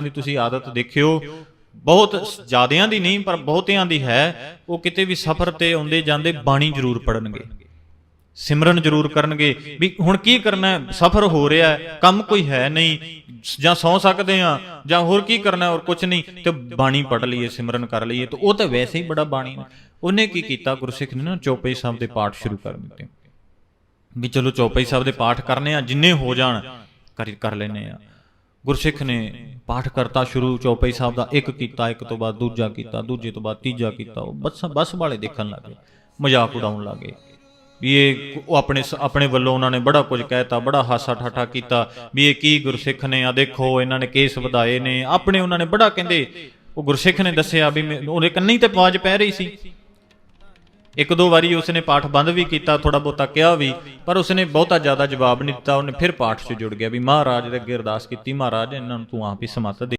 ਦੀ ਤੁਸੀਂ ਆਦਤ ਦੇਖਿਓ। ਬਹੁਤ ਜ਼ਿਆਦਿਆਂ ਦੀ ਨਹੀਂ, ਪਰ ਬਹੁਤਿਆਂ ਦੀ ਹੈ। ਉਹ ਕਿਤੇ ਵੀ ਸਫ਼ਰ ਤੇ ਆਉਂਦੇ ਜਾਂਦੇ ਬਾਣੀ ਜ਼ਰੂਰ ਪੜਨਗੇ ਸਿਮਰਨ ਜ਼ਰੂਰ ਕਰਨਗੇ। ਵੀ ਹੁਣ ਕੀ ਕਰਨਾ ਹੈ? ਸਫ਼ਰ ਹੋ ਰਿਹਾ ਹੈ, ਕੰਮ ਕੋਈ ਹੈ ਨਹੀਂ। ਜਾਂ ਸੌ ਸਕਦੇ ਆ ਜਾਂ ਹੋਰ ਕੀ ਕਰਨਾ ਹੈ, ਔਰ ਕੁਝ ਨਹੀਂ। ਤੇ ਬਾਣੀ ਪੜ ਲਈਏ, ਸਿਮਰਨ ਕਰ ਲਈਏ। ਤੇ ਉਹ ਤਾਂ ਵੈਸੇ ਹੀ ਬੜਾ ਬਾਣੀ ਉਹਨੇ ਕੀ ਕੀਤਾ? ਗੁਰਸਿੱਖ ਨੇ ਨਾ ਚੌਪਈ ਸਾਹਿਬ ਦੇ ਪਾਠ ਸ਼ੁਰੂ ਕਰ ਦਿੱਤੇ। ਵੀ ਚਲੋ ਚੌਪਈ ਸਾਹਿਬ ਦੇ ਪਾਠ ਕਰਨੇ ਆ, ਜਿੰਨੇ ਹੋ ਜਾਣ, ਕਰ ਕਰ ਲੈਨੇ ਆ। ਗੁਰਸਿੱਖ ਨੇ ਪਾਠ ਕਰਤਾ ਸ਼ੁਰੂ, ਚੌਪਈ ਸਾਹਿਬ ਦਾ ਇੱਕ ਕੀਤਾ, ਇੱਕ ਤੋਂ ਬਾਅਦ ਦੂਜਾ ਕੀਤਾ, ਦੂਜੇ ਤੋਂ ਬਾਅਦ ਤੀਜਾ ਕੀਤਾ, ਉਹ ਬਸ ਬਸ ਵਾਲੇ ਦੇਖਣ ਲੱਗੇ ਮਜ਼ਾਕ ਉਡਾਉਣ ਲੱਗੇ ਵੀ ਇਹ ਉਹ ਆਪਣੇ ਆਪਣੇ ਵੱਲੋਂ ਉਹਨਾਂ ਨੇ ਬੜਾ ਕੁਝ ਕਹਿਤਾ, ਬੜਾ ਹਾਸਾ ਠਾਠਾ ਕੀਤਾ ਵੀ ਇਹ ਕੀ ਗੁਰਸਿੱਖ ਨੇ ਆ ਦੇਖੋ, ਇਹਨਾਂ ਨੇ ਕੇਸ ਵਧਾਏ ਨੇ, ਆਪਣੇ ਉਹਨਾਂ ਨੇ ਬੜਾ ਕਹਿੰਦੇ, ਉਹ ਗੁਰਸਿੱਖ ਨੇ ਦੱਸਿਆ ਵੀ ਮੈਂ- ਉਹਦੇ ਕੰਨੀ ਤੇ ਆਵਾਜ਼ ਪੈ ਰਹੀ ਸੀ। ਇੱਕ ਦੋ ਵਾਰੀ ਉਸਨੇ ਪਾਠ ਬੰਦ ਵੀ ਕੀਤਾ ਥੋੜਾ ਬਹੁਤਾ ਕਿਹਾ ਵੀ, ਪਰ ਉਸਨੇ ਬਹੁਤਾ ਜ਼ਿਆਦਾ ਜਵਾਬ ਨਹੀਂ ਦਿੱਤਾ, ਉਹਨੇ ਫਿਰ ਪਾਠ 'ਚ ਜੁੜ ਗਿਆ ਵੀ ਮਹਾਰਾਜ ਦੇ ਅੱਗੇ ਅਰਦਾਸ ਕੀਤੀ, ਮਹਾਰਾਜ, ਇਹਨਾਂ ਨੂੰ ਤੂੰ ਆਪ ਹੀ ਸਮੱਤ ਦੇ।